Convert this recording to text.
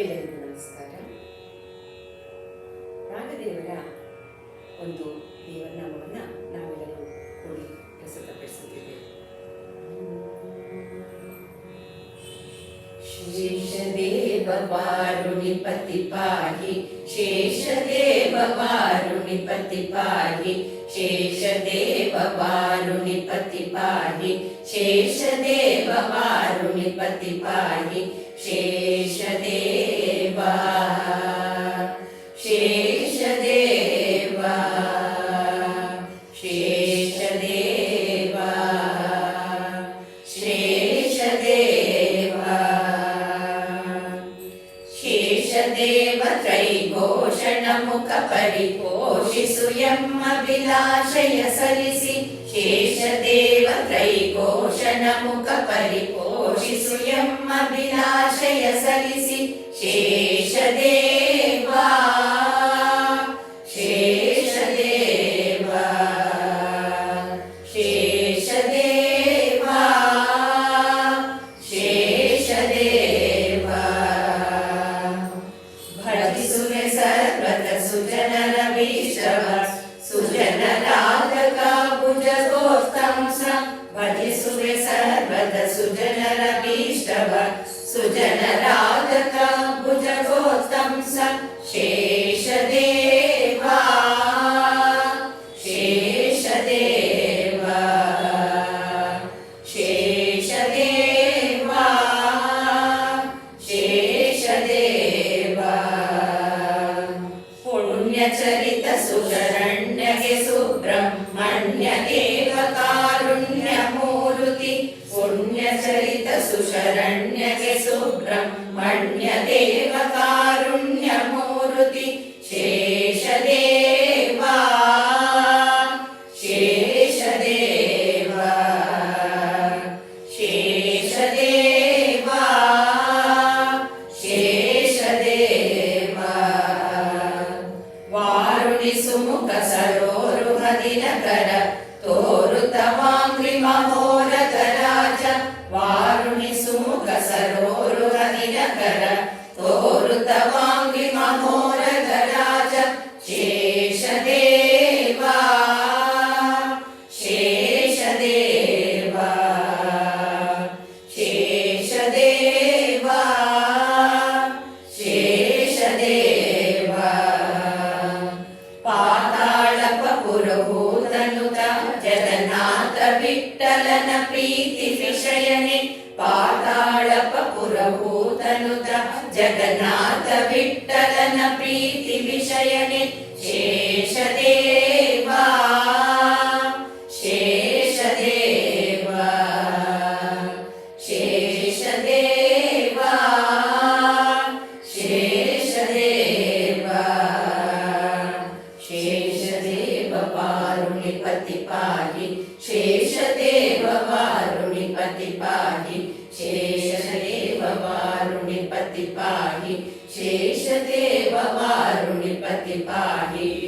ಎಲ್ಲರಿಗೂ ನಮಸ್ಕಾರ ರಾಗದೇವರ ಒಂದು ದೇವರನಾಮವನ್ನು ನಾವೆಲ್ಲರೂ ಕೂಡಿ ಪ್ರಸ್ತುತಪಡಿಸುತ್ತಿದ್ದೇವೆ ಶೇಷದೇವ ವಾರುಣಿ ಪತಿ ಪಾಹಿ ಶೇಷದೇವ ವಾರುಣಿ ಪತಿ ಪಾಹಿ ಶೇಷದೇವ ವಾರುಣಿ ಪತಿ ಪಾಹಿ ಶೇಷದೇವ ವಾರುಣಿ ಪತಿ ಪಾಹಿ ಶೇಷದೇವ शेषदेवत्रैघोषणमुखपरिपोषिसुयमभिलाषय सलिसि शेषदेवत्रैघोषणमुखपरिपोषिसुयमभिलाषय सलिसि शेष जनराजताम् भुजगोतं स शेषदेवा। शेषदेवा। शेषदेवा। पुण्यचरित सुशरण्य हि सुप्रुण्यमोरुति पुण्यचरित सुशरण्य ಸರೋರುಹ ದಿನಕರ ತೋರುತ ವಾಂಗ್ರಿ ಮಹೋರಗ ರಾಜ ವಾರುಣಿ ಸುಮುಖ ಸರೋರುಹ ದಿನಕರ ತೋರುತ ವಾಂಗ್ರಿ ಪುರಭೂತನುತ ಜಗನ್ನಾಥ ವಿಠಲನ ಪ್ರೀತಿ ವಿಷಯನೆ ಪಾತಾಳಪ ಪುರಭೂತನುತ ಜಗನ್ನಾಥ ವಿಠಲನ ಪ್ರೀತಿ ವಿಷಯನೆ ಶೇಷದೇವ ಶೇಷದೇವ ಶೇಷದೇವ ಶೇಷದೇವ पाहि शेषदेव वारुणिपति पाहि शेषदेव वारुणिपति पाहि शेषदेव वारुणिपति पाहि